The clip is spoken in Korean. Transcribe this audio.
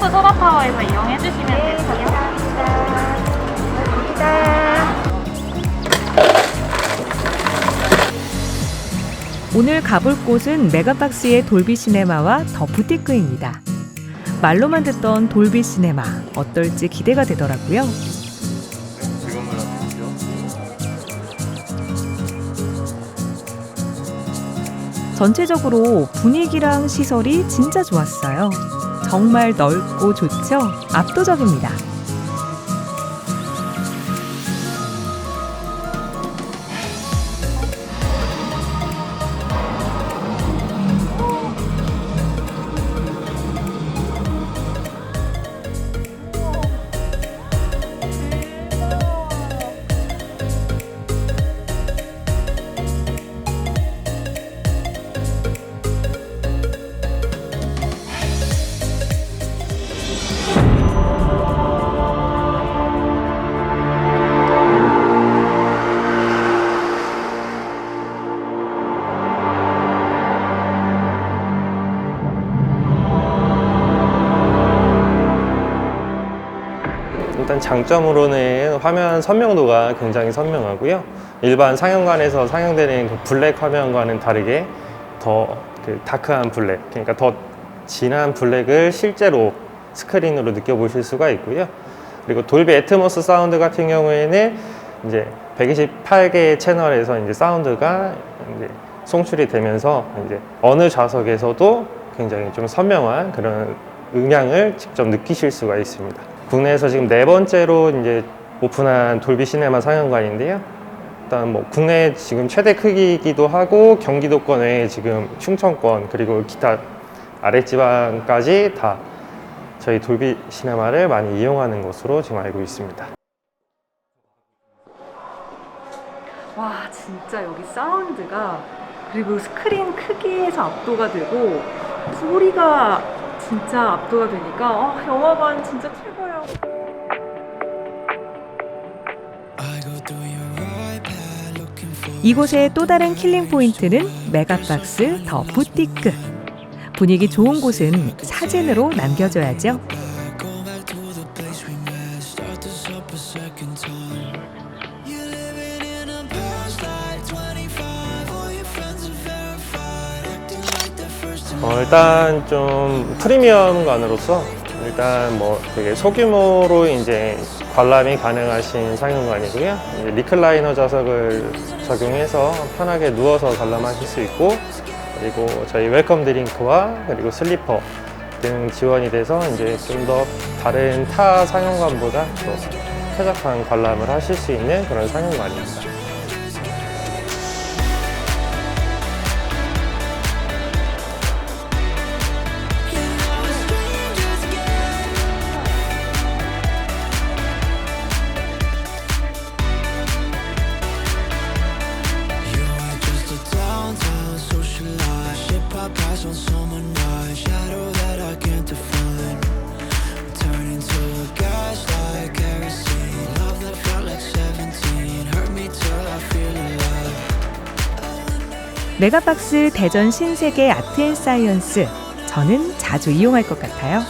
셰프 소바파워에서 이용해 주시면 네, 되고요. 감사합니다. 감사합니다. 오늘 가볼 곳은 메가박스의 돌비 시네마와 더 부티크입니다. 말로만 듣던 돌비 시네마 어떨지 기대가 되더라고요. 전체적으로 분위기랑 시설이 진짜 좋았어요. 정말 넓고 좋죠? 압도적입니다. 일단 장점으로는 화면 선명도가 굉장히 선명하고요. 일반 상영관에서 상영되는 그 블랙 화면과는 다르게 더 그 다크한 블랙, 그러니까 더 진한 블랙을 실제로 스크린으로 느껴보실 수가 있고요. 그리고 돌비 애트모스 사운드 같은 경우에는 이제 128개의 채널에서 이제 사운드가 이제 송출이 되면서 이제 어느 좌석에서도 굉장히 좀 선명한 그런 음향을 직접 느끼실 수가 있습니다. 국내에서 지금 네 번째로 이제 오픈한 돌비 시네마 상영관인데요. 일단 뭐 국내 지금 최대 크기이기도 하고 경기도권 외에 지금 충청권 그리고 기타 아랫지방까지 다 저희 돌비 시네마를 많이 이용하는 것으로 지금 알고 있습니다. 와 진짜 여기 사운드가 그리고 스크린 크기에서 압도가 되고 소리가 진짜 압도가 되니까 아, 영화관 진짜 최고예요. 이곳의 또 다른 킬링 포인트는 메가박스 더 부티크. 분위기 좋은 곳은 사진으로 남겨줘야죠. 어, 일단 좀 프리미엄관으로서 일단 뭐 되게 소규모로 이제 관람이 가능하신 상영관이고요. 이제 리클라이너 좌석을 적용해서 편하게 누워서 관람하실 수 있고 그리고 저희 웰컴 드링크와 그리고 슬리퍼 등 지원이 돼서 이제 좀 더 다른 타 상영관보다 또 쾌적한 관람을 하실 수 있는 그런 상영관입니다. I pass on summer night. Shadow that I can't define. Turn into a gaslight kerosene. Love that felt like 17. Hurt me till I feel alive. 메가박스 대전 신세계 아트 앤 사이언스 저는 자주 이용할 것 같아요.